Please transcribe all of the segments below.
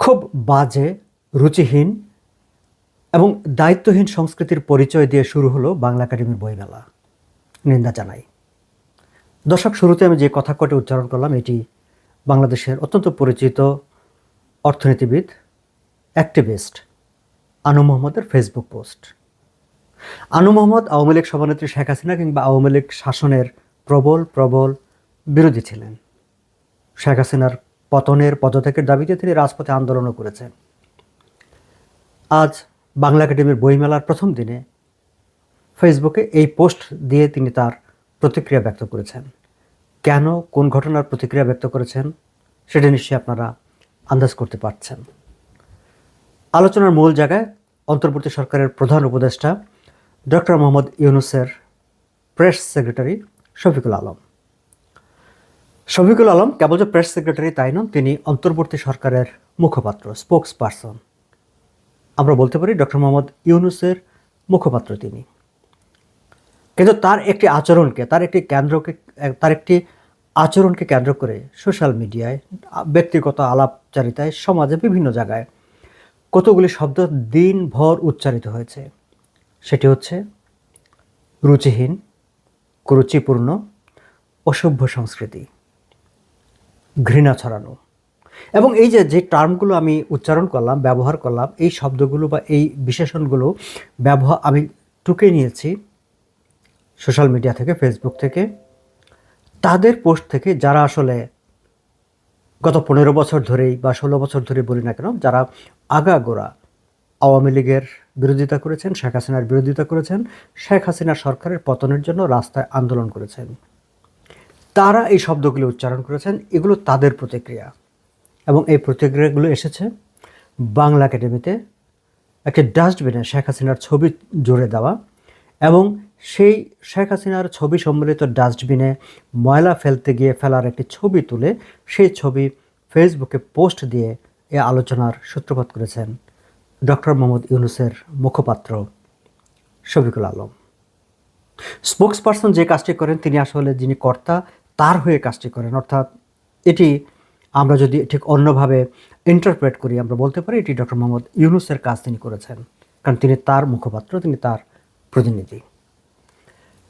খুব বাজে, রুচিহীন এবং দায়িত্বহীন সংস্কৃতির পরিচয় দিয়ে শুরু হলো বাংলা একাডেমির বইমেলা। নিন্দা জানাই। দর্শক, শুরুতে আমি যে কথা কটে উচ্চারণ করলাম, এটি বাংলাদেশের অত্যন্ত পরিচিত অর্থনীতিবিদ অ্যাক্টিভিস্ট আনু মোহাম্মদের ফেসবুক পোস্ট আনু মোহাম্মদ আওয়ামী লীগ সভানেত্রী শেখ হাসিনা কিংবা আওয়ামী লীগ শাসনের প্রবল প্রবল বিরোধী ছিলেন। শেখ হাসিনার পতনের পদত্যাগের দাবিতে তিনি রাজপথে আন্দোলনও করেছেন। আজ বাংলা একাডেমির বইমেলার প্রথম দিনে ফেসবুকে এই পোস্ট দিয়ে তিনি তার প্রতিক্রিয়া ব্যক্ত করেছেন। কেন, কোন ঘটনার প্রতিক্রিয়া ব্যক্ত করেছেন, সেটা নিশ্চয়ই আপনারা আন্দাজ করতে পারছেন। আলোচনার মূল জায়গায় অন্তর্বর্তী সরকারের প্রধান উপদেষ্টা ডক্টর মোহাম্মদ ইউনুসের প্রেস সেক্রেটারি শফিকুল আলম। শফিকুল আলম কেবল যে প্রেস সেক্রেটারি তাই নন তিনি অন্তর্বর্তী সরকারের মুখপাত্র স্পোক্স পারসন আমরা বলতে পারি ডক্টর মোহাম্মদ ইউনুসের মুখপাত্র তিনি। কিন্তু তার একটি আচরণকে, তার একটি কেন্দ্রকে, তার একটি আচরণকে কেন্দ্র করে সোশ্যাল মিডিয়ায়, ব্যক্তিগত আলাপচারিতায়, সমাজে বিভিন্ন জায়গায় কতগুলি শব্দ দিনভর উচ্চারিত হয়েছে। সেটি হচ্ছে রুচিহীন, কুরুচিপূর্ণ, অসভ্য সংস্কৃতি। ঘৃণা ছড়ানো। এবং এই যে যে টার্মগুলো আমি উচ্চারণ করলাম, ব্যবহার করলাম, এই শব্দগুলো বা এই বিশেষণগুলো ব্যবহার আমি টুকে নিয়েছি সোশ্যাল মিডিয়া থেকে ফেসবুক থেকে। তাদের পোস্ট থেকে যারা আসলে গত পনেরো বছর ধরেই বা ষোলো বছর ধরে বলি না কেন, যারা আগাগোড়া আওয়ামী লীগের বিরোধিতা করেছেন, শেখ হাসিনার বিরোধিতা করেছেন, শেখ হাসিনা সরকারের পতনের জন্য রাস্তায় আন্দোলন করেছেন। তারা এই শব্দগুলো উচ্চারণ করেছেন, এগুলো তাদের প্রতিক্রিয়া। এবং এই প্রতিক্রিয়াগুলো এসেছে বাংলা একাডেমিতে। একটি ডাস্টবিনে শেখ হাসিনার ছবি জুড়ে দেওয়া এবং সেই শেখ হাসিনার ছবি সম্মিলিত ডাস্টবিনে ময়লা ফেলতে গিয়ে ফেলার একটি ছবি তুলে সেই ছবি ফেসবুকে পোস্ট দিয়ে এ আলোচনার সূত্রপাত করেছেন ডক্টর মোহাম্মদ ইউনুসের মুখপাত্র শফিকুল আলম। স্পোক্স পারসন যে কাজটি করেন, তিনি আসলে যিনি কর্তা তার হয়ে কাজটি করেন। অর্থাৎ এটি আমরা যদি ঠিক অন্যভাবে ইন্টারপ্রেট করি, আমরা বলতে পারি এটি ডক্টর মোহাম্মদ ইউনুসের কাজ তিনি করেছেন, কারণ তিনি তার মুখপাত্র, তিনি তার প্রতিনিধি।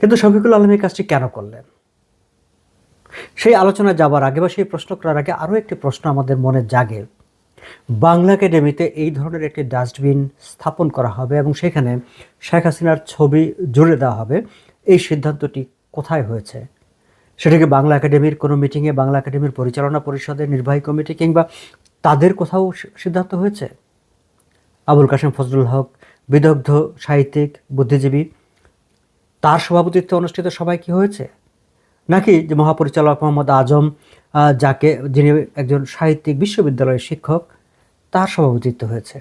কিন্তু শফিকুল আলম এই কাজটি কেন করলেন? সেই আলোচনা যাবার আগে বা সেই প্রশ্ন করার আগে আরও একটি প্রশ্ন আমাদের মনে জাগে। বাংলা একাডেমিতে এই ধরনের একটি ডাস্টবিন স্থাপন করা হবে এবং সেখানে শেখ হাসিনার ছবি জুড়ে দেওয়া হবে, এই সিদ্ধান্তটি কোথায় হয়েছে? সেটা কি বাংলা একাডেমির কোনো মিটিংয়ে, বাংলা একাডেমির পরিচালনা পরিষদের নির্বাহী কমিটি কিংবা তাদের কোথাও সিদ্ধান্ত হয়েছে? আবুল কাসেম ফজলুল হক, বিদগ্ধ, সাহিত্যিক, বুদ্ধিজীবী, তার সভাপতিত্বে অনুষ্ঠিত সবাই কি হয়েছে? নাকি যে মহাপরিচালক মোহাম্মদ আজম যাকে, যিনি একজন সাহিত্যিক বিশ্ববিদ্যালয়ের শিক্ষক, তার সভাপতিত্ব হয়েছে?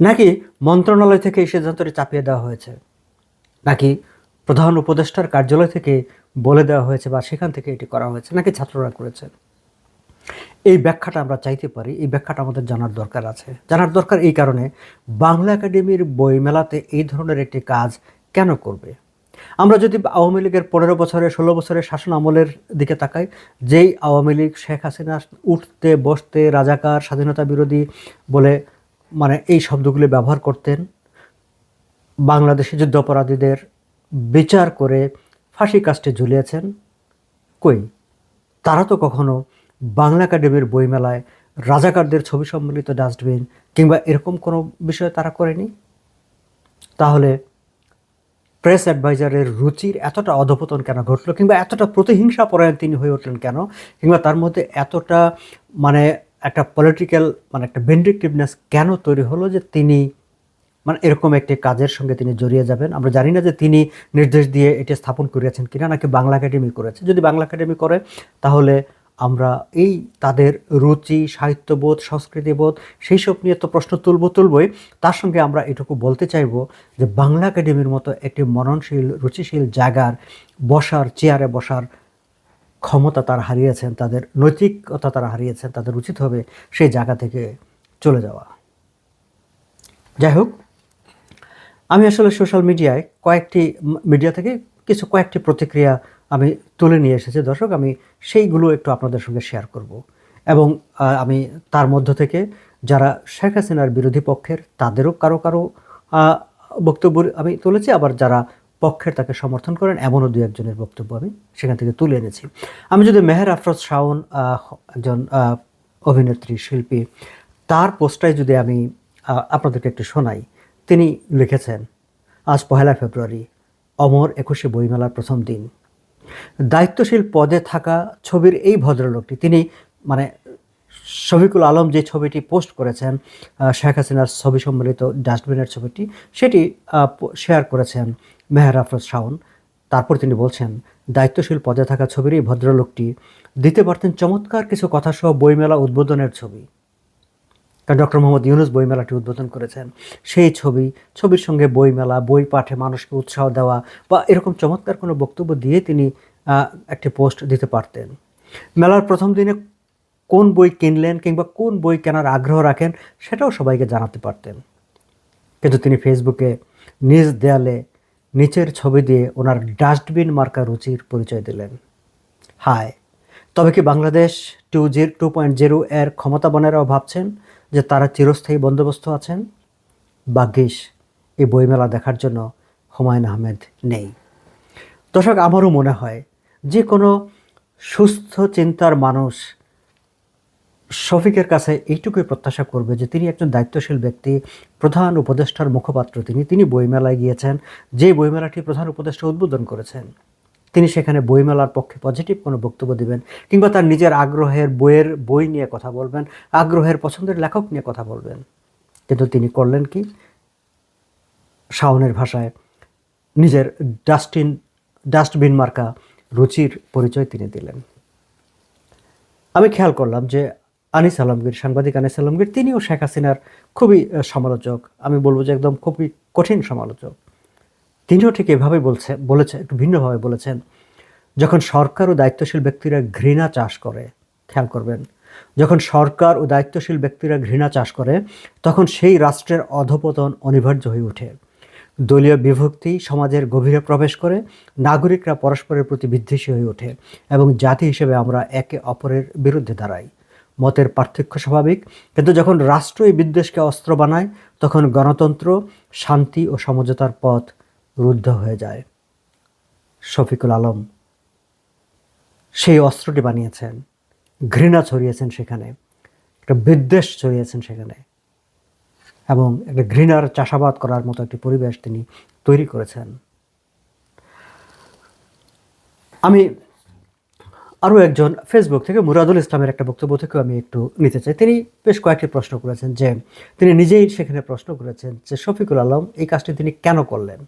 নাকি মন্ত্রণালয় থেকে এই সিদ্ধান্তটি চাপিয়ে দেওয়া হয়েছে? নাকি প্রধান উপদেষ্টার কার্যালয় থেকে বলে দেওয়া হয়েছে বা সেখান থেকে এটি করা হয়েছে, নাকি ছাত্ররা করেছে? এই ব্যাখ্যাটা আমরা চাইতে পারি, এই ব্যাখ্যাটা আমাদের জানার দরকার আছে। জানার দরকার এই কারণে, বাংলা একাডেমির বইমেলাতে এই ধরনের একটি কাজ কেন করবে? আমরা যদি আওয়ামী লীগের পনেরো বছরে ষোলো বছরের শাসন আমলের দিকে তাকাই, যেই আওয়ামী লীগ শেখ হাসিনা উঠতে, বসতে, রাজাকার, স্বাধীনতা বিরোধী বলে মানে এই শব্দগুলি ব্যবহার করতেন, বাংলাদেশি যুদ্ধাপরাধীদের বিচার করে ফাঁসি কাস্টে ঝুলিয়েছেন কই? তারা তো কখনো বাংলা একাডেমির বইমেলায় রাজাকারদের ছবি সম্মিলিত ডাস্টবিন কিংবা এরকম কোনো বিষয় তারা করেনি? তাহলে প্রেস অ্যাডভাইজারের রুচির এতটা অধপতন কেন ঘটলো কিংবা এতটা প্রতিহিংসা পরায়ণ তিনি হয়ে উঠলেন কেন? কিংবা তার মধ্যে এতটা মানে একটা পলিটিক্যাল মানে একটা ভেন্ডিকটিভনেস কেন তৈরি হলো যে তিনি মানে এরকম একটি কাজের সঙ্গে তিনি জড়িয়ে যাবেন। আমরা জানি না যে তিনি নির্দেশ দিয়ে এটি স্থাপন করিয়েছেন কিনা, নাকি বাংলা একাডেমি করেছে। যদি বাংলা একাডেমি করে, তাহলে আমরা এই তাদের রুচি, সাহিত্যবোধ, সংস্কৃতিবোধ, সেই সব নিয়ে তো প্রশ্ন তুলব, তুলবই। তার সঙ্গে আমরা এটুকু বলতে চাইব যে বাংলা একাডেমির মতো একটি মননশীল রুচিশীল জায়গার বসার, চেয়ারে বসার ক্ষমতা তারা হারিয়েছেন, তাদের নৈতিকতা তারা হারিয়েছেন, তাদের উচিত হবে সেই জায়গা থেকে চলে যাওয়া। যাই হোক আমি আসলে সোশ্যাল মিডিয়ায় কয়েকটি মিডিয়া থেকে কিছু কয়েকটি প্রতিক্রিয়া আমি তুলে নিয়ে এসেছি। দর্শক, আমি সেইগুলো একটু আপনাদের সঙ্গে শেয়ার করব। এবং আমি তার মধ্য থেকে যারা শেখ হাসিনার বিরোধী পক্ষের, তাদেরও কারও কারও বক্তব্য আমি তুলেছি। আবার যারা পক্ষের তাকে সমর্থন করেন, এমনও দু একজনের বক্তব্য আমি সেখান থেকে তুলে এনেছি। আমি যদি মেহের আফরোজ শাওন একজন অভিনেত্রী, শিল্পী, তার পোস্টটাই যদি আমি আপনাদেরকে একটু শোনাই তিনি লিখেছেন, আজ পহেলা ফেব্রুয়ারি, অমর একুশে বইমেলার প্রথম দিন। দায়িত্বশীল পদে থাকা ছবির এই ভদ্রলোকটি, তিনি মানে শফিকুল আলম যে ছবিটি পোস্ট করেছেন শেখ হাসিনার ছবি সম্মিলিত ডাস্টবিনের ছবিটি, সেটি শেয়ার করেছেন মেহের আফরোজ শাওন। তারপর তিনি বলছেন, দায়িত্বশীল পদে থাকা ছবির এই ভদ্রলোকটি দিতে পারতেন চমৎকার কিছু কথাসহ বইমেলা উদ্বোধনের ছবি। কারণ ডক্টর মোহাম্মদ ইউনুস বইমেলাটি উদ্বোধন করেছেন। সেই ছবি, ছবির সঙ্গে বইমেলা, বই পাঠে মানুষকে উৎসাহ দেওয়া বা এরকম চমৎকার কোনো বক্তব্য দিয়ে তিনি একটি পোস্ট দিতে পারতেন। মেলার প্রথম দিনে কোন বই কিনলেন কিংবা কোন বই কেনার আগ্রহ রাখেন সেটাও সবাইকে জানাতে পারতেন। কিন্তু তিনি ফেসবুকে নিজ দেয়ালে নিচের ছবি দিয়ে ওনার ডাস্টবিন মার্কা রুচির পরিচয় দিলেন। হায়! তবে কি Bangladesh two zero two point zero এর ক্ষমতাবানেরাও ভাবছেন যে তারা চিরস্থায়ী বন্দোবস্ত আছেন? ভাগ্যিস এই বইমেলা দেখার জন্য হুমায়ুন আহমেদ নেই। দর্শক, আমারও মনে হয় যে কোনো সুস্থ চিন্তার মানুষ শফিকের কাছে এইটুকুই প্রত্যাশা করবে যে তিনি একজন দায়িত্বশীল ব্যক্তি, প্রধান উপদেষ্টার মুখপাত্র তিনি। তিনি বইমেলায় গিয়েছেন যে বইমেলাটি প্রধান উপদেষ্টা উদ্বোধন করেছেন। তিনি সেখানে বইমেলার পক্ষে পজিটিভ কোনো বক্তব্য দেবেন কিংবা তার নিজের আগ্রহের বইয়ের বই নিয়ে কথা বলবেন, আগ্রহের পছন্দের লেখক নিয়ে কথা বলবেন। কিন্তু তিনি করলেন কি? শাওনের ভাষায় নিজের ডাস্টবিন ডাস্টবিন মার্কা রুচির পরিচয় তিনি দিলেন। আমি খেয়াল করলাম যে আনিস আলমগীর, সাংবাদিক আনিস আলমগীর, তিনিও শেখ হাসিনার খুবই সমালোচক। আমি বলব যে একদম খুবই কঠিন সমালোচক। তিনিও ঠিক এভাবে বলছে, বলেছে, একটু ভিন্নভাবে বলেছেন, যখন সরকার ও দায়িত্বশীল ব্যক্তিরা ঘৃণা চাষ করে, খেয়াল করবেন, যখন সরকার ও দায়িত্বশীল ব্যক্তিরা ঘৃণা চাষ করে, তখন সেই রাষ্ট্রের অধপতন অনিবার্য হয়ে ওঠে। দলীয় বিভক্তি সমাজের গভীরে প্রবেশ করে, নাগরিকরা পরস্পরের প্রতি বিদ্বেষী হয়ে ওঠে এবং জাতি হিসেবে আমরা একে অপরের বিরুদ্ধে দাঁড়াই। মতের পার্থক্য স্বাভাবিক, কিন্তু যখন রাষ্ট্র এই বিদ্বেষকে অস্ত্র বানায়, তখন গণতন্ত্র, শান্তি ও সমঝোতার পথ রুদ্ধ হয়ে যায়। শফিকুল আলম সেই অস্ত্রটি বানিয়েছেন, ঘৃণা ছড়িয়েছেন সেখানে, একটা বিদ্বেষ ছড়িয়েছেন সেখানে এবং একটা ঘৃণার চাষাবাদ করার মতো একটি পরিবেশ তিনি তৈরি করেছেন। আমি আরও একজন ফেসবুক থেকে মুরাদুল ইসলামের একটা বক্তব্য থেকেও আমি একটু নিতে চাই। তিনি বেশ কয়েকটি প্রশ্ন করেছেন যে, তিনি নিজেই সেখানে প্রশ্ন করেছেন যে, শফিকুল আলম, এই কাজটি তিনি কেন করলেন?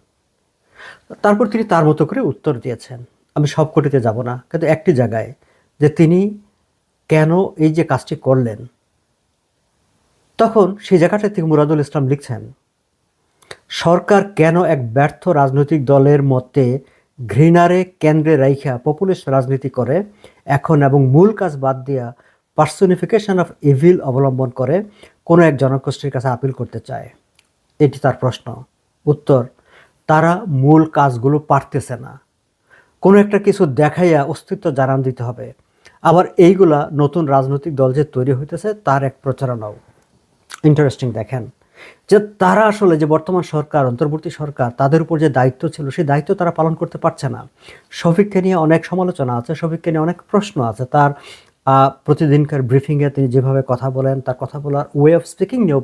তারপর তিনি তার মতো করে উত্তর দিয়েছেন, আমি সব কোটিতে যাব না। কিন্তু একটি জায়গায় যে তিনি কেন এই যে কাজটি করলেন, তখন সেই জায়গাটা থেকে মুরাদুল ইসলাম লিখছেন, সরকার কেন এক ব্যর্থ রাজনৈতিক দলের মতে ঘৃণারে কেন্দ্রে রাইখা পপুলিস্ট রাজনীতি করে, এখন এবং মূল কাজ বাদ দিয়া পার্সোনিফিকেশন অফ ইভিল অবলম্বন করে কোনো এক জনগোষ্ঠীর কাছে আপিল করতে চায়? এটি তার প্রশ্ন। উত্তর তারা মূল কাজগুলো পারতেছে না। কোনো একটা কিছু দেখাইয়া অস্তিত্ব জানান দিতে হবে। আবার এইগুলা নতুন রাজনৈতিক দল যে তৈরি হইতেছে, তার এক প্রচারণাও। ইন্টারেস্টিং দেখেন, যে তারা আসলে যে বর্তমান সরকার, অন্তর্বর্তী সরকার, তাদের উপর যে দায়িত্ব ছিল, সেই দায়িত্ব তারা পালন করতে পারছে না। শফিককে নিয়ে অনেক সমালোচনা আছে, শফিককে নিয়ে অনেক প্রশ্ন আছে। তার প্রতিদিনকার ব্রিফিংয়ে তিনি যেভাবে কথা বলেন, তার কথা বলার ওয়ে অফ স্পিকিং নিয়েও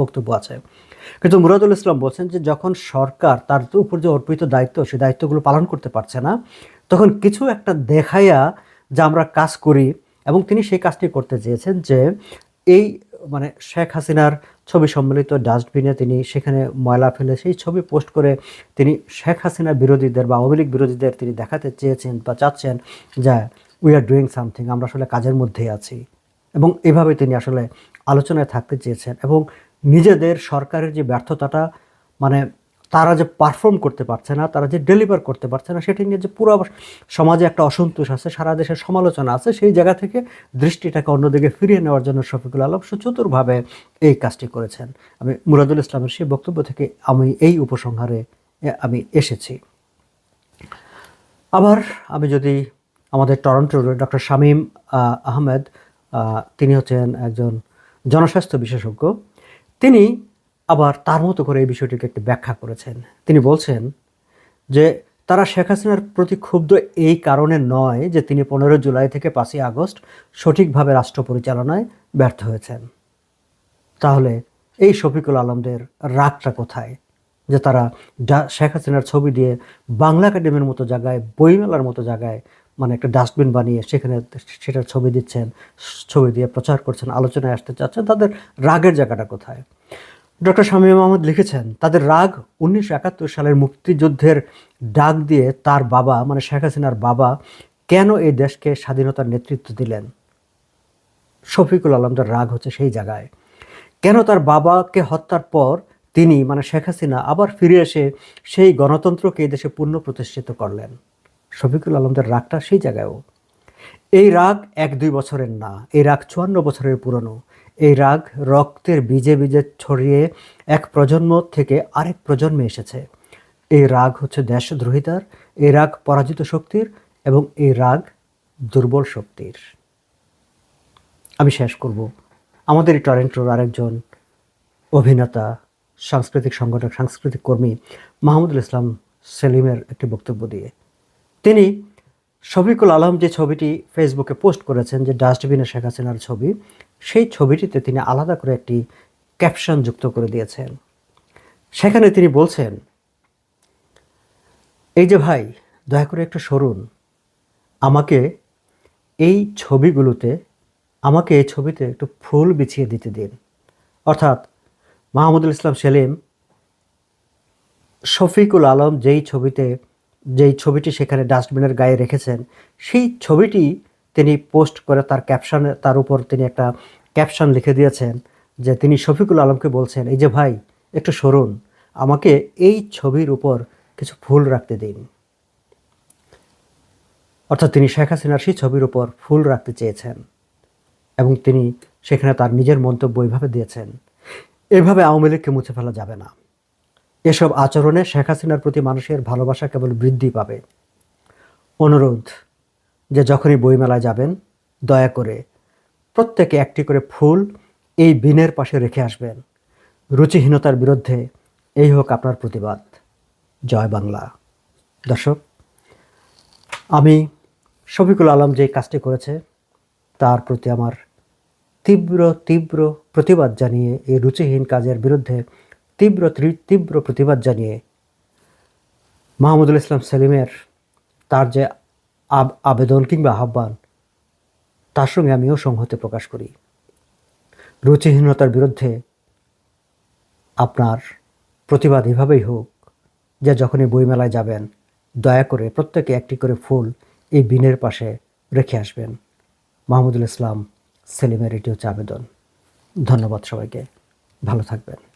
বক্তব্য আছে। কিন্তু মুরাদুল ইসলাম বলছেন যে যখন সরকার তার উপর যে অর্পিত দায়িত্ব, সেই দায়িত্বগুলো পালন করতে পারছে না, তখন কিছু একটা দেখাইয়া যা আমরা কাজ করি এবং তিনি সেই কাজটি করতে চেয়েছেন যে এই মানে শেখ হাসিনার ছবি সম্মিলিত ডাস্টবিনে তিনি সেখানে ময়লা ফেলে সেই ছবি পোস্ট করে তিনি শেখ হাসিনা বিরোধীদের বা আওয়ামী লীগ বিরোধীদের তিনি দেখাতে চেয়েছেন বা চাচ্ছেন যে উই আর ডুইং সামথিং আমরা আসলে কাজের মধ্যেই আছি। এবং এভাবে তিনি আসলে আলোচনায় থাকতে চেয়েছেন এবং নিজেদের সরকারের যে ব্যর্থতাটা মানে তারা যে পারফর্ম করতে পারছে না, তারা যে ডেলিভার করতে পারছে না, সেটি নিয়ে যে পুরো সমাজে একটা অসন্তোষ আছে, সারা দেশের সমালোচনা আছে, সেই জায়গা থেকে দৃষ্টিটাকে অন্যদিকে ফিরিয়ে নেওয়ার জন্য শফিকুল আলম সুচতুরভাবে এই কাজটি করেছেন। আমি মুরাদুল ইসলামের সেই বক্তব্য থেকে আমি এই উপসংহারে আমি এসেছি। আবার আমি যদি আমাদের টরন্টোর ডক্টর শামীম আহমেদ তিনি হচ্ছেন একজন জনস্বাস্থ্য বিশেষজ্ঞ তিনি আবার তার মতো করে এই বিষয়টিকে একটি ব্যাখ্যা করেছেন। তিনি বলছেন যে, তারা শেখ হাসিনার প্রতি ক্ষুব্ধ এই কারণে নয় যে তিনি পনেরো জুলাই থেকে পাঁচই আগস্ট সঠিকভাবে রাষ্ট্র পরিচালনায় ব্যর্থ হয়েছেন। তাহলে এই শফিকুল আলমদের রাগটা কোথায়? যে তারা শেখ হাসিনার ছবি দিয়ে বাংলা একাডেমির মতো জায়গায়, বইমেলার মতো জায়গায় মানে একটা ডাস্টবিন বানিয়ে সেখানে সেটার ছবি দিচ্ছেন, ছবি দিয়ে প্রচার করছেন, আলোচনায় আসতে চাচ্ছেন, তাদের রাগের জায়গাটা কোথায়? ডক্টর শামীম আহমদ লিখেছেন, তাদের রাগ উনিশশো একাত্তর সালের মুক্তিযুদ্ধের ডাক দিয়ে তার বাবা মানে শেখ হাসিনার বাবা, কেন এই দেশকে স্বাধীনতার নেতৃত্ব দিলেন? শফিকুল আলমদের রাগ হচ্ছে সেই জায়গায়। কেন তার বাবাকে হত্যার পর তিনি মানে শেখ হাসিনা, আবার ফিরে এসে সেই গণতন্ত্রকে এই দেশে পুনঃ প্রতিষ্ঠিত করলেন? শফিকুল আলমদের রাগটা সেই জায়গায়ও। এই রাগ এক দুই বছরের না, এই রাগ চুয়ান্ন বছরের পুরনো। এই রাগ রক্তের বীজে বীজে ছড়িয়ে এক প্রজন্ম থেকে আরেক প্রজন্মে এসেছে। এই রাগ হচ্ছে দেশদ্রোহিতার, এই রাগ পরাজিত শক্তির এবং এই রাগ দুর্বল শক্তির। আমি শেষ করব। আমাদের টরেন্টোর আরেকজন অভিনেতা, সাংস্কৃতিক সংগঠক, সাংস্কৃতিক কর্মী মাহমুদুল ইসলাম সেলিমের একটি বক্তব্য দিয়ে। তিনি শফিকুল আলম যে ছবিটি ফেসবুকে পোস্ট করেছেন, যে ডাস্টবিনে শেখ হাসিনার ছবি, সেই ছবিটিতে তিনি আলাদা করে একটি ক্যাপশন যুক্ত করে দিয়েছেন। সেখানে তিনি বলছেন, এই যে ভাই, দয়া করে একটু সরুন। আমাকে এই ছবিগুলোতে, আমাকে এই ছবিতে একটু ফুল বিছিয়ে দিতে দিন। অর্থাৎ মাহমুদুল ইসলাম সেলিম, শফিকুল আলম যেই ছবিতে যেই ছবিটি সেখানে ডাস্টবিনের গায়ে রেখেছেন, সেই ছবিটি তিনি পোস্ট করে তার ক্যাপশনে, তার উপর তিনি একটা ক্যাপশন লিখে দিয়েছেন যে তিনি শফিকুল আলমকে বলছেন, এই যে ভাই, একটু সরুন, আমাকে এই ছবির উপর কিছু ফুল রাখতে দিন। অর্থাৎ তিনি শেখ হাসিনার সেই ছবির উপর ফুল রাখতে চেয়েছেন এবং তিনি সেখানে তার নিজের মন্তব্য এইভাবে দিয়েছেন, এভাবে আওয়ামী লীগকে মুছে ফেলা যাবে না। এসব আচরণে শেখ হাসিনার প্রতি মানুষের ভালোবাসা কেবল বৃদ্ধি পাবে। অনুরোধ যে যখনই বইমেলায় যাবেন, দয়া করে প্রত্যেকে একটি করে ফুল এই বিনের পাশে রেখে আসবেন। রুচিহীনতার বিরুদ্ধে এই হোক আপনার প্রতিবাদ। জয় বাংলা। দর্শক, আমি শফিকুল আলম যে কাজটি করেছে, তার প্রতি আমার তীব্র তীব্র প্রতিবাদ জানিয়ে এই রুচিহীন কাজের বিরুদ্ধে তীব্র তীব্র- প্রতিবাদ জানিয়ে মাহমুদুল ইসলাম সেলিমের তার যে আব- আবেদন কিংবা আহ্বান, তার সঙ্গে আমিও সংহতি প্রকাশ করি। রুচিহীনতার বিরুদ্ধে আপনার প্রতিবাদ এভাবেই হোক যে যখনই বইমেলায় যাবেন, দয়া করে প্রত্যেকে একটি করে ফুল এই বিনের পাশে রেখে আসবেন। মাহমুদুল ইসলাম সেলিমের এটি হচ্ছে আবেদন। ধন্যবাদ সবাইকে। ভালো থাকবেন।